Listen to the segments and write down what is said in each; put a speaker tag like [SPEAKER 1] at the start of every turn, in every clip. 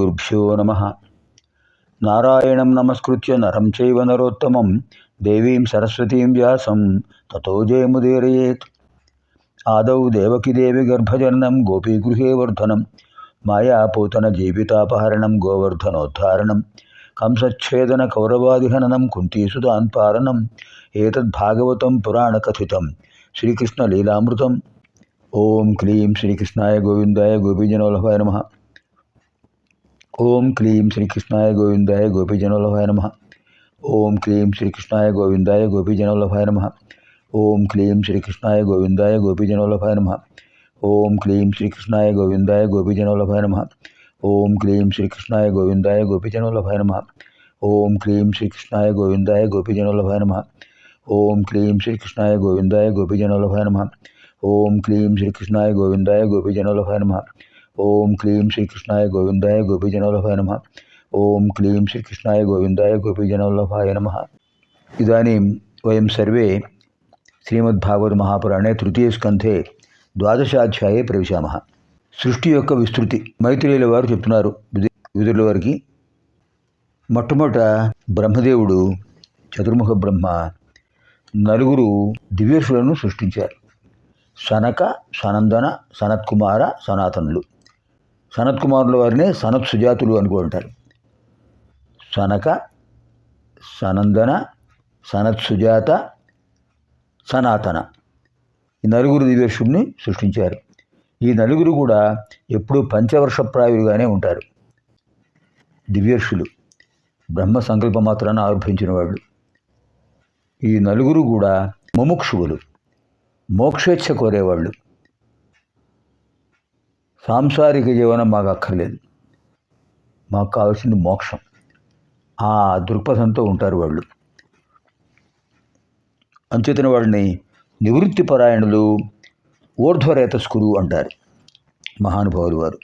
[SPEAKER 1] శ్రీగురుభ్యో నమ నారాయణం నమస్కృత్య నరం చైవ నరోత్తమం దేవీం సరస్వతీం వ్యాసం తతో జయముదీరయేత్ ఆదౌ దేవకిదేవి గర్భజననం గోపీగృహే వర్ధనం మాయాపూతన జీవితాపహరణం గోవర్ధనోద్ధారణం కంసచ్ఛేదన కౌరవాదిహననం కుంతీసుదాన్ పాలనం ఏతద్భాగవతం పురాణకథితం శ్రీకృష్ణలీలామృతం ఓం క్లీం శ్రీకృష్ణాయ గోవిందాయ గోపీజనోలభాయ నమ ఓం క్లీం శ్రీకృష్ణాయ గోవిందాయ గోపీజనోలభాయ నమ ఓం క్లీం శ్రీకృష్ణాయ గోవిందాయ గోపీజనోలభాయ నమ ఓం క్లీం శ్రీకృష్ణాయ గోవిందాయ గోపీజనోలభాయ నమ ఓం క్లీం శ్రీకృష్ణాయ గోవిందాయ గోపీజనోలభాయ నమ ఓం క్లీం శ్రీకృష్ణాయ గోవిందాయ గోపీజనోలభాయ నమ ఓం క్లీం శ్రీకృష్ణాయ గోవిందాయ గోపీజనోలభాయ నమ ఓం క్లీం శ్రీకృష్ణాయ గోవిందాయ గోపీజనోలభాయ నమ ఓం క్లీం శ్రీకృష్ణాయ గోవిందాయ గోపీజనోలభాయ నమ ఓం క్లీం శ్రీకృష్ణాయ గోవిందాయ గోపీజనవల్లభాయ నమ. ఓం క్లీం శ్రీకృష్ణాయ గోవిందాయ గోపీజనవల్లభాయ నమ. ఇదానీ వయం సర్వే శ్రీమద్భాగవత మహాపురాణే తృతీయ స్కంధే ద్వాదశాధ్యాయే ప్రవిశామ. సృష్టి యొక్క విస్తృతి మైత్రేయుల వారు చెప్తున్నారు. విధుల వారికి మొట్టమొదట బ్రహ్మదేవుడు చతుర్ముఖ బ్రహ్మ నలుగురు దివ్యేశ్వరులను సృష్టించారు. సనక సనందన సనత్కుమార సనాతనులు. సనత్ కుమారుల వారినే సనత్ సుజాతులు అనుకుంటారు సనక సనందన సనత్ సుజాత సనాతన. ఈ నలుగురు దివ్యర్షుల్ని సృష్టించారు. ఈ నలుగురు కూడా ఎప్పుడూ పంచవర్షప్రాయులుగానే ఉంటారు. దివ్యర్షులు బ్రహ్మ సంకల్ప మాత్రాన్ని ఆరోపించిన వాళ్ళు. ఈ నలుగురు కూడా ముముక్షువులు మోక్షేచ్ఛ కోరేవాళ్ళు. సాంసారిక జీవనం మాకు అక్కర్లేదు మాకు కావాల్సింది మోక్షం. ఆ దృక్పథంతో ఉంటారు వాళ్ళు. అంచేతన వాళ్ళని నివృత్తి పరాయణులు ఊర్ధ్వరేతస్కురు అంటారు మహానుభావులు వారు.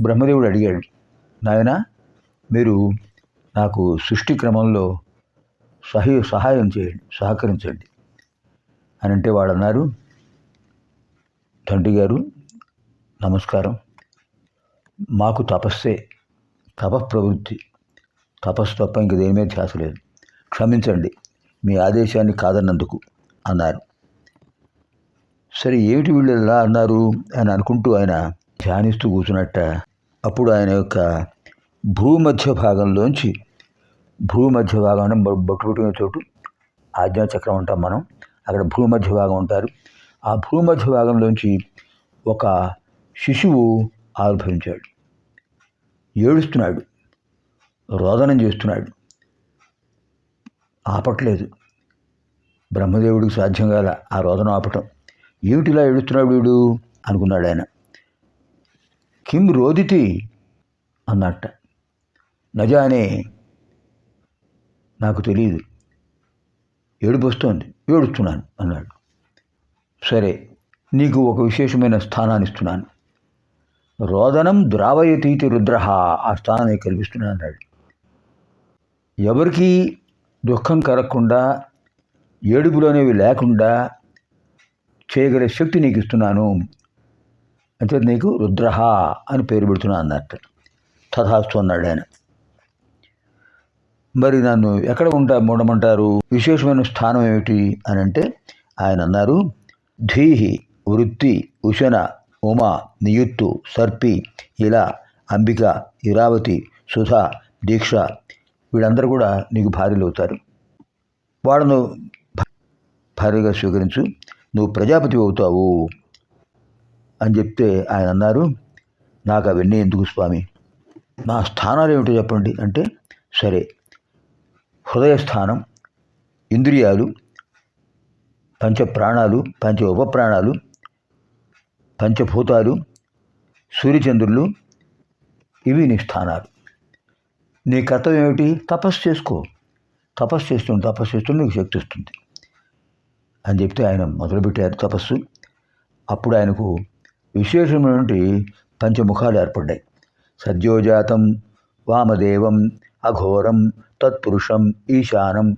[SPEAKER 1] బ్రహ్మదేవుడు అడిగాడు నాయన మీరు నాకు సృష్టి క్రమంలో సహ సహాయం చేయండి సహకరించండి. అని అంటే వాళ్ళు అన్నారు తండ్రి గారు నమస్కారం. మాకు తపస్సే తపఃప్రవృత్తి తపస్సు తప్ప ఇంక దేని మీద ధ్యాస లేదు. క్షమించండి మీ ఆదేశాన్ని కాదన్నందుకు అన్నారు. సరే ఏమిటి వీళ్ళు ఎలా అన్నారు అని అనుకుంటూ ఆయన ధ్యానిస్తూ కూర్చున్నట్ట. అప్పుడు ఆయన యొక్క భూమధ్య భాగంలోంచి భూమధ్య భాగం అంటే బొ- బొట్టు చోటు ఆజ్ఞాచక్రం అంటాం మనం. అక్కడ భూమధ్య భాగం ఉంటారు ఆ భూమధ్య భాగంలోంచి ఒక శిశువు ఆవిర్భవించాడు. ఏడుస్తున్నాడు. రోదనం చేస్తున్నాడు. ఆపట్లేదు. బ్రహ్మదేవుడికి సాధ్యం కాల ఆ రోదనం ఆపటం. ఏమిటిలా ఏడుస్తున్నాడు వీడు? అనుకున్నాడు ఆయన. కిం రోదితి అన్నట్ట. నజానే నాకు తెలియదు ఏడుపు వస్తోంది. ఏడుస్తున్నాను అన్నాడు. సరే నీకు ఒక విశేషమైన స్థానాన్ని ఇస్తున్నాను. రోదనం ద్రావయతీతి రుద్రహ ఆ స్థానాన్ని కల్పిస్తున్నా కల్పిస్తున్నాను అన్నాడు ఎవరికి దుఃఖం కలగకుండా ఏడుపులోనేవి లేకుండా చేయగల శక్తి నీకు ఇస్తున్నాను. అంటే నీకు రుద్రహ అని పేరు పెడుతున్నా అన్నట్టు. తథాస్తు అన్నాడు ఆయన. మరి నన్ను ఎక్కడ ఉంటా మూడమంటారు విశేషమైన స్థానం ఏమిటి? అని అంటే ఆయన అన్నారు ధీహి వృత్తి ఉశన ఉమ నియుత్తు సర్పి ఇలా అంబిక ఇరావతి సుధ దీక్ష వీళ్ళందరూ కూడా నీకు భార్యలు అవుతారు వాళ్ళను భార్యగా స్వీకరించు. నువ్వు ప్రజాపతి అవుతావు అని చెప్తే ఆయన అన్నారు. నాకు అవన్నీ ఎందుకు స్వామి? నా స్థానాలు ఏమిటో చెప్పండి అంటే సరే హృదయ స్థానం ఇంద్రియాలు పంచ ప్రాణాలు పంచ ఉపప్రాణాలు పంచభూతాలు సూర్యచంద్రులు ఇవి నీ స్థానాలు. నీ కర్తవ్యం ఏమిటి? తపస్సు చేసుకో. తపస్సు చేస్తుంది తపస్సు చేస్తుంది నీకు శక్తి వస్తుంది. అని చెప్తే ఆయన మొదలుపెట్టారు తపస్సు. అప్పుడు ఆయనకు విశేషమైనటువంటి పంచముఖాలు ఏర్పడ్డాయి. సద్యోజాతం వామదేవం అఘోరం తత్పురుషం ఈశానం.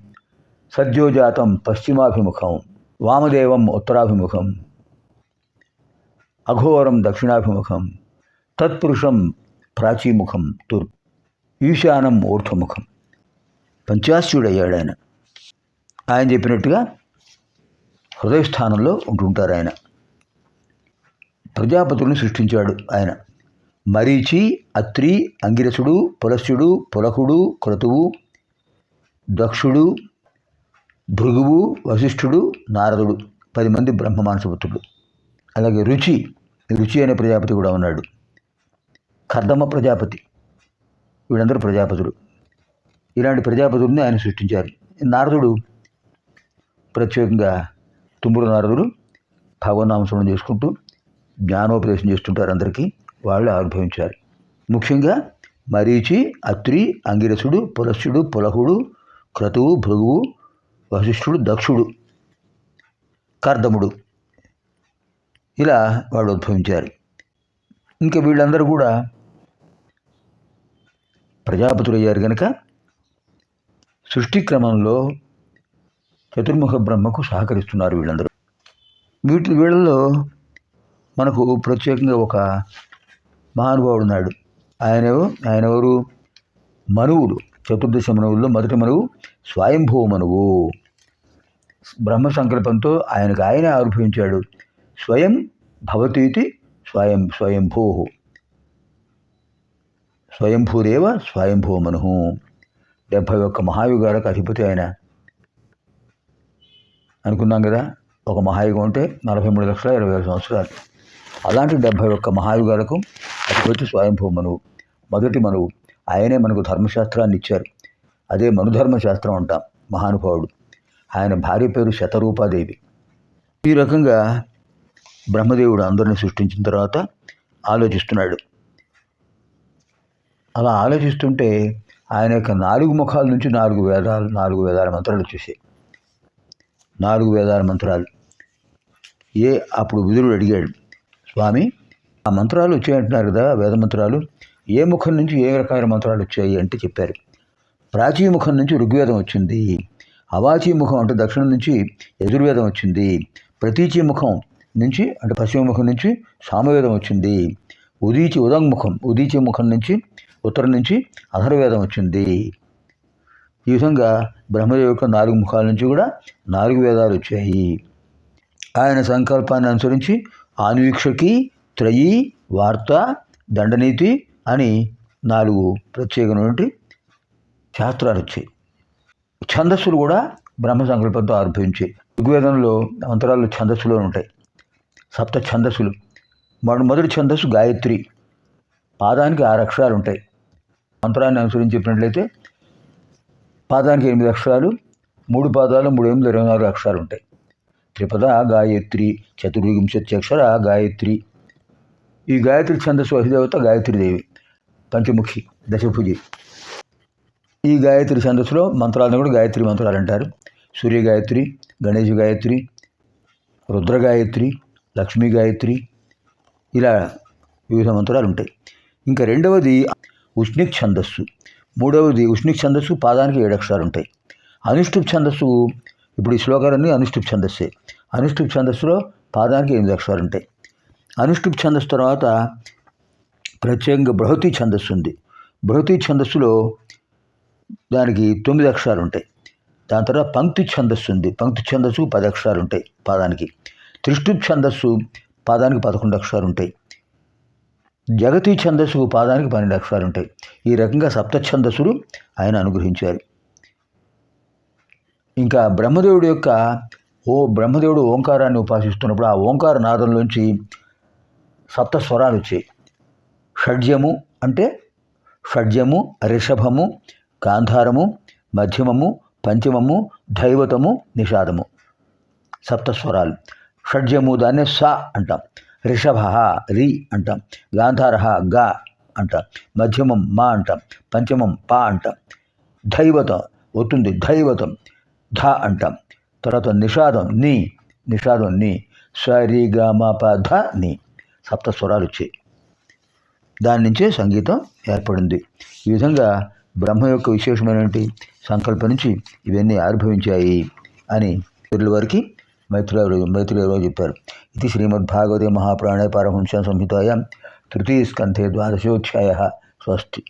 [SPEAKER 1] సద్యోజాతం పశ్చిమాభిముఖం వామదేవం ఉత్తరాభిముఖం. అఘోరం దక్షిణాభిముఖం తత్పురుషం ప్రాచీముఖం తూర్పు ఈశానం ఊర్ధముఖం పంచాశ్యుడయ్యాడు ఆయన ఆయన చెప్పినట్టుగా హృదయస్థానంలో ఉంటుంటారు ఆయన ప్రజాపతులను సృష్టించాడు ఆయన. మరీచి అత్రి అంగిరసుడు పులస్యుడు పులకుడు క్రతువు దక్షుడు భృగువు వశిష్ఠుడు నారదుడు పది మంది బ్రహ్మ మానసపుత్రుడు అలాగే రుచి రుచి అనే ప్రజాపతి కూడా ఉన్నాడు. కర్దమ్మ ప్రజాపతి వీళ్ళందరూ ప్రజాపతులు. ఇలాంటి ప్రజాపతుల్ని ఆయన సృష్టించారు. నారదుడు ప్రత్యేకంగా తుమ్ముడు నారదుడు భగవన్నామస్మరణ చేసుకుంటూ జ్ఞానోపదేశం చేస్తుంటారు అందరికీ. వాళ్ళు ఆవిర్భవించారు. ముఖ్యంగా మరీచి అత్రి అంగిరసుడు పులస్యుడు పులహుడు క్రతువు భృగువు వశిష్ఠుడు దక్షుడు కర్దముడు. ఇలా వాడు ఉద్భవించారు. ఇంకా వీళ్ళందరూ కూడా ప్రజాపతులు అయ్యారు కనుక సృష్టి క్రమంలో చతుర్ముఖ బ్రహ్మకు సహకరిస్తున్నారు వీళ్ళందరూ. వీటి వీళ్ళలో మనకు ప్రత్యేకంగా ఒక మహానుభావుడు ఉన్నాడు. ఆయన ఆయన ఎవరు? మనువులు. చతుర్దశ మనువుల్లో మొదటి మనువు స్వయంభూ మనువు. బ్రహ్మ సంకల్పంతో ఆయనకు ఆయనే ఆవిర్భవించాడు. స్వయం భవతీతి స్వయం స్వయంభూ. స్వయంభూరేవ స్వయంభూ మను డెబ్భై ఒక్క మహాయుగాలకు అధిపతి ఆయన. అనుకున్నాం కదా ఒక మహాయుగం అంటే నలభై మూడు లక్షల ఇరవై వేల సంవత్సరాలు. అలాంటి డెబ్భై ఒక్క మహాయుగాలకు అధిపతి స్వయంభూ మనువు మొదటి మనువు. ఆయనే మనకు ధర్మశాస్త్రాన్ని ఇచ్చారు. అదే మనుధర్మశాస్త్రం అంటాం మహానుభావుడు. ఆయన భార్య పేరు శతరూపాదేవి. ఈ రకంగా బ్రహ్మదేవుడు అందరిని సృష్టించిన తర్వాత ఆలోచిస్తున్నాడు. అలా ఆలోచిస్తుంటే ఆయన యొక్క నాలుగు ముఖాల నుంచి నాలుగు వేదాలు నాలుగు వేదాల మంత్రాలు వచ్చేసాయి నాలుగు వేదాల మంత్రాలు. ఏ అప్పుడు విదురుడు అడిగాడు స్వామి ఆ మంత్రాలు వచ్చాయంటున్నారు కదా వేద మంత్రాలు. ఏ ముఖం నుంచి ఏ రకమైన మంత్రాలు వచ్చాయి? అంటే చెప్పారు. ప్రాచీ ముఖం నుంచి ఋగ్వేదం వచ్చింది. అవాచీ ముఖం అంటే దక్షిణం నుంచి యజుర్వేదం వచ్చింది. ప్రతీచీ ముఖం నుంచి అంటే పశ్చిమ ముఖం నుంచి సామవేదం వచ్చింది. ఉదీచి ఉదంగముఖం ఉదీచి ముఖం నుంచి ఉత్తరం నుంచి అధర్వేదం వచ్చింది. ఈ విధంగా బ్రహ్మదేవు యొక్క నాలుగు ముఖాల నుంచి కూడా నాలుగు వేదాలు వచ్చాయి. ఆయన సంకల్పాన్ని అనుసరించి ఆన్వీక్షకి త్రయి వార్త దండనీతి అని నాలుగు ప్రత్యేకమైనటువంటి శాస్త్రాలు వచ్చాయి. ఛందస్సులు కూడా బ్రహ్మ సంకల్పంతో ఆరంభించాయి. ఋగ్వేదంలో అంతరాలు ఛందస్సులో ఉంటాయి. సప్త ఛందస్సులు. మొద- మొదటి ఛందస్సు గాయత్రి. పాదానికి ఆరు అక్షరాలు ఉంటాయి మంత్రాన్ని అనుసరించి చెప్పినట్లయితే పాదానికి ఎనిమిది అక్షరాలు మూడు పాదాలు మూడు ఎనిమిది ఇరవై నాలుగు అక్షరాలు ఉంటాయి త్రిపద గాయత్రి చతుర్వింశతి అక్షర గాయత్రి. ఈ గాయత్రి ఛందస్సు అధిదేవత గాయత్రీదేవి. పంచముఖి దశభుజి. ఈ గాయత్రి ఛందస్సులో మంత్రాలను కూడా గాయత్రి మంత్రాలు అంటారు. సూర్య గాయత్రి గణేష్ గాయత్రి రుద్ర గాయత్రి లక్ష్మీ గాయత్రి ఇలా వివిధ మంత్రాలు ఉంటాయి ఇంకా రెండవది ఉష్ణిక్ ఛందస్సు. మూడవది ఉష్ణిక్ ఛందస్సు పాదానికి ఏడు అక్షరాలు ఉంటాయి అనుష్ఠుప్ ఛందస్సు ఇప్పుడు ఈ శ్లోకాలన్నీ అనుష్ఠుప్ ఛందస్సే. అనుష్ఠుప్ ఛందస్సులో పాదానికి ఎనిమిది అక్షరాలు ఉంటాయి అనుష్ఠుప్ ఛందస్సు తర్వాత ప్రత్యేకంగా బృహతి ఛందస్సు ఉంది బృహతి ఛందస్సులో దానికి తొమ్మిది అక్షరాలు ఉంటాయి దాని తర్వాత పంక్తి ఛందస్సు ఉంది పంక్తి ఛందస్సు పది అక్షరాలు ఉంటాయి పాదానికి. త్రిష్టుప్ ఛందస్సు పాదానికి పదకొండు అక్షరాలు ఉంటాయి జగతి ఛందస్సుకు పాదానికి పన్నెండు అక్షరాలు ఉంటాయి ఈ రకంగా సప్త ఛందస్సులు ఆయన అనుగ్రహించారు. ఇంకా బ్రహ్మదేవుడి యొక్క ఓ బ్రహ్మదేవుడు ఓంకారాన్ని ఉపాసిస్తున్నప్పుడు ఆ ఓంకార నాదంలోంచి సప్త స్వరాలు వచ్చాయి. షడ్జము అంటే షడ్జము రిషభము గాంధారము మధ్యమము పంచమము దైవతము నిషాదము. సప్తస్వరాలు షడ్జము దాన్ని స అంటాం. రిషభ రి అంటాం. గాంధార గా అంటాం. మధ్యమం మా అంటాం. పంచమం పా అంటాం. ధైవతం అవుతుంది ధైవతం ధ అంటాం. తర్వాత నిషాదం నీ నిషాదం నీ సరి గ ధ ని సప్త స్వరాలు వచ్చాయి దాని నుంచే సంగీతం ఏర్పడింది. ఈ విధంగా బ్రహ్మ యొక్క విశేషమైనటువంటి సంకల్పం నుంచి ఇవన్నీ ఆవిర్భవించాయి అని పిల్లల వారికి మైత్రేయ మైత్రేయరావు చెప్పారు ఇది శ్రీమద్భాగవతే మహాప్రాణే పారమహంస సంహితాయాం తృతీయ స్కంధే ద్వాదశోధ్యాయ స్వస్తి